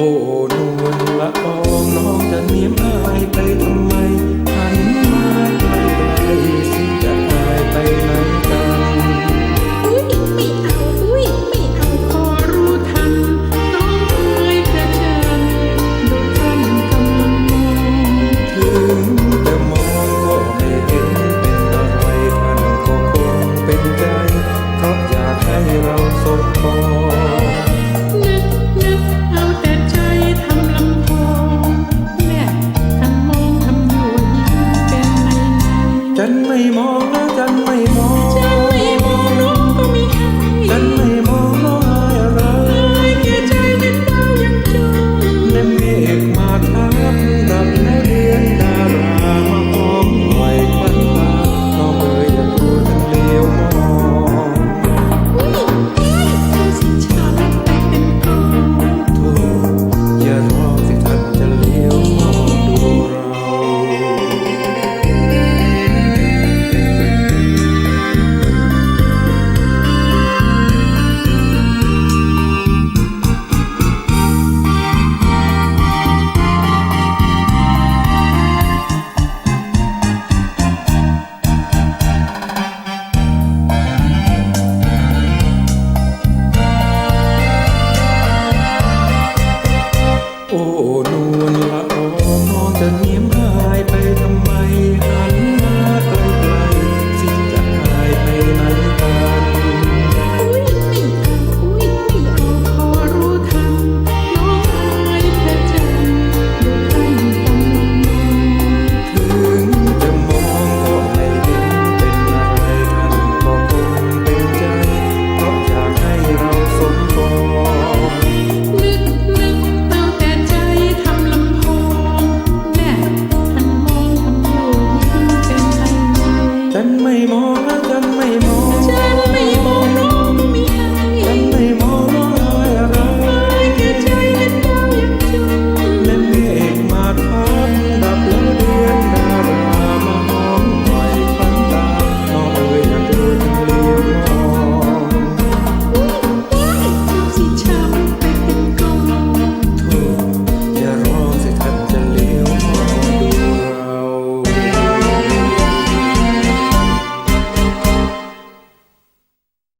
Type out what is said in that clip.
โอ้นวลละอองน้องจะเนียมอายไปทำ ไม่มอง โ